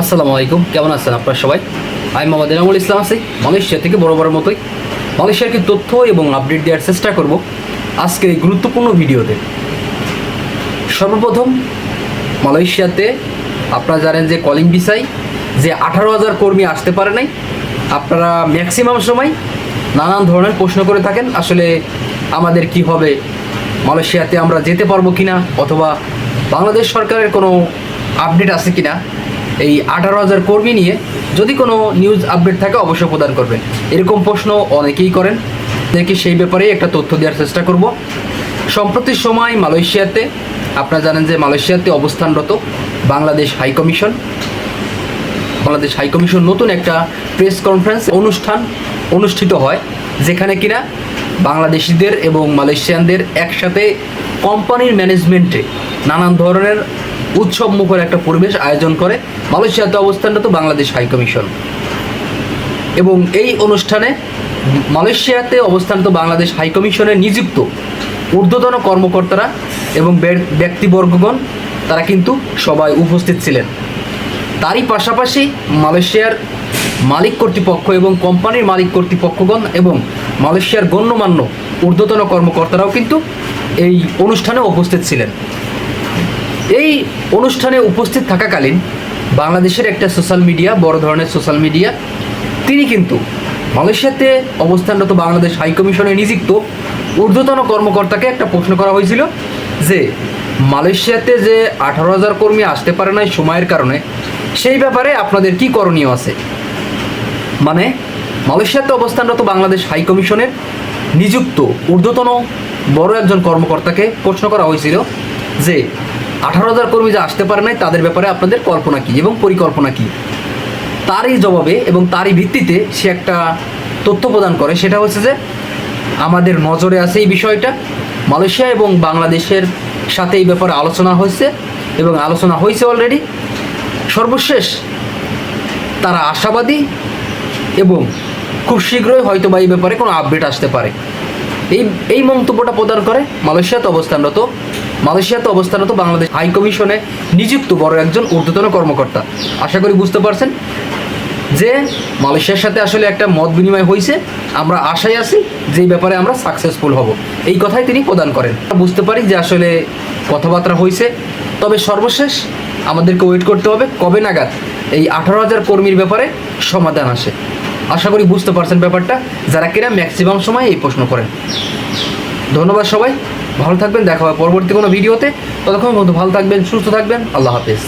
আসসালামু আলাইকুম, কেমন আছেন আপনার সবাই? আমি মোহাম্মদ এনামুল ইসলাম আছি, মালয়েশিয়া থেকে বড় বড় মতোই। মালয়েশিয়াকে তথ্য এবং আপডেট দেওয়ার চেষ্টা করব? আজকের এই গুরুত্বপূর্ণ ভিডিওতে। সর্বপ্রথম, মালয়েশিয়াতে আপনারা জানেন যে কলিং ভিসায় যে আঠারো হাজার কর্মী আসতে পারে নাই। আপনারা ম্যাক্সিমাম সময় নানান ধরনের প্রশ্ন করে থাকেন, আসলে আমাদের কি হবে, মালয়েশিয়াতে আমরা যেতে পারব কিনা, অথবা বাংলাদেশ সরকারের কোনো আপডেট আছে কিনা। এই আঠারো হাজার কর্মী নিয়ে যদি কোনো নিউজ আপডেট থাকে, অবশ্যই প্রদান করবেন। এরকম প্রশ্ন অনেকেই করেন। দেখি সেই ব্যাপারেই একটা তথ্য দেওয়ার চেষ্টা করব। সম্প্রতি সময় মালয়েশিয়াতে, আপনারা জানেন যে মালয়েশিয়াতে অবস্থানরত Bangladesh high commission. Bangladesh high commission নতুন একটা প্রেস কনফারেন্স অনুষ্ঠান অনুষ্ঠিত হয়, যেখানে কিনা বাংলাদেশিদের এবং মালয়েশিয়ানদের একসাথে কোম্পানির ম্যানেজমেন্টে নানান ধরনের উৎসব মুখর একটা পরিবেশ আয়োজন করে। মালয়েশিয়াতে অবস্থানরত বাংলাদেশ হাই কমিশন। এবং এই অনুষ্ঠানে মালয়েশিয়াতে অবস্থানত বাংলাদেশ হাই কমিশনে নিযুক্ত ঊর্ধ্বতন কর্মকর্তারা এবং ব্যক্তিবর্গগণ, তারা কিন্তু সবাই উপস্থিত ছিলেন। তারই পাশাপাশি মালয়েশিয়ার মালিক কর্তৃপক্ষ এবং কোম্পানির মালিক কর্তৃপক্ষগণ এবং মালয়েশিয়ার গণ্যমান্য ঊর্ধ্বতন কর্মকর্তারাও কিন্তু এই অনুষ্ঠানে উপস্থিত ছিলেন। এই অনুষ্ঠানে উপস্থিত থাকাকালীন বাংলাদেশের একটা সোশ্যাল মিডিয়া বড় ধরনের সোশ্যাল মিডিয়া তিনি কিন্তু মালয়েশিয়াতে অবস্থানরত বাংলাদেশ হাই কমিশনে নিযুক্ত ঊর্ধ্বতন কর্মকর্তাকে একটা প্রশ্ন করা হয়েছিল যে, মালয়েশিয়াতে যে আঠারো হাজার কর্মী আসতে পারে না সময়ের কারণে, সেই ব্যাপারে আপনাদের কি করণীয় আছে? মানে মালয়েশিয়াতে অবস্থানরত বাংলাদেশ হাই কমিশনের নিযুক্ত ঊর্ধ্বতন বড় একজন কর্মকর্তাকে প্রশ্ন করা হয়েছিল যে আঠারো হাজার কর্মী যে আসতে পারে নাই, তাদের ব্যাপারে আপনাদের কল্পনা কী এবং পরিকল্পনা কী? তারই জবাবে এবং তারই ভিত্তিতে সে একটা তথ্য প্রদান করে, সেটা হচ্ছে যে আমাদের নজরে আছে এই বিষয়টা। মালয়েশিয়া এবং বাংলাদেশের সাথে এই ব্যাপারে আলোচনা হয়েছে এবং আলোচনা হয়েছে অলরেডি সর্বশেষ তারা আশাবাদী এবং খুব শীঘ্রই হয়তো বা এই ব্যাপারে কোনো আপডেট আসতে পারে। এই এই মন্তব্যটা প্রদান করে মালয়েশিয়াতে অবস্থানরত মালয়েশিয়াতে অবস্থানরত বাংলাদেশ হাই কমিশনে নিযুক্ত বড় একজন ঊর্ধ্বতন কর্মকর্তা। আশা করি বুঝতে পারছেন যে মালয়েশিয়ার সাথে আসলে একটা মত বিনিময় হয়েছে আমরা আশায় আছি যে এই ব্যাপারে আমরা সাকসেসফুল হব। এই কথাই তিনি প্রদান করেন। বুঝতে পারি যে আসলে কথাবার্তা হয়েছে তবে সর্বশেষ আমাদেরকে ওয়েট করতে হবে কবে নাগাদ এই আঠারো হাজার কর্মীর ব্যাপারে সমাধান আসে। আশা করি বুঝতে পারছেন ব্যাপারটা। যারা কিনা ম্যাক্সিমাম সময় এই প্রশ্ন করেন। ধন্যবাদ সবাই, ভালো থাকবেন, দেখা হবে পরবর্তী কোনো ভিডিওতে। ততক্ষণ বন্ধু ভালো থাকবেন, সুস্থ থাকবেন, আল্লাহ হাফেজ।